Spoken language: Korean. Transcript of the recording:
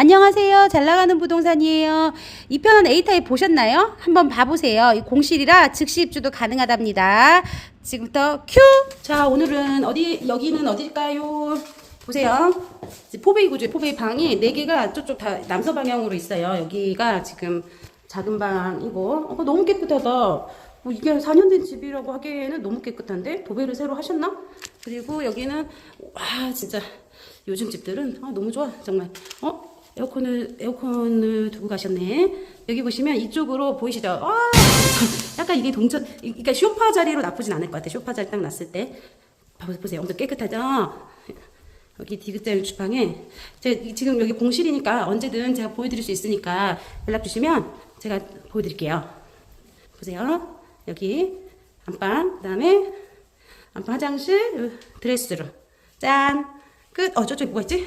안녕하세요. 잘 나가는 부동산이에요. 이 편은 A타입 보셨나요? 한번 봐보세요. 이 공실이라 즉시 입주도 가능하답니다. 지금부터 큐! 자, 오늘은 어디, 여기는 어딜까요? 보세요. 포베이 구조의 포베이 방이 4개가 저쪽 다 남서 방향으로 있어요. 여기가 지금 작은 방이고, 어, 너무 깨끗하다. 뭐 이게 4년 된 집이라고 하기에는 너무 깨끗한데? 도배를 새로 하셨나? 그리고 여기는, 와, 진짜. 요즘 집들은 아, 너무 좋아 정말 어 에어컨을 에어컨을 두고 가셨네. 여기 보시면 이쪽으로 보이시죠? 와 약간 이게 동전 그러니까 쇼파 자리로 나쁘진 않을 것 같아 쇼파 자리 딱 놨을 때. 보세요. 엄청 깨끗하죠? 여기 디귿자 주방에. 제가 지금 여기 공실이니까 언제든 제가 보여드릴 수 있으니까 연락 주시면 제가 보여드릴게요. 보세요. 여기 안방 그다음에 안방 화장실 드레스룸. 짠! 끝. 어, 저쪽에 뭐가 있지?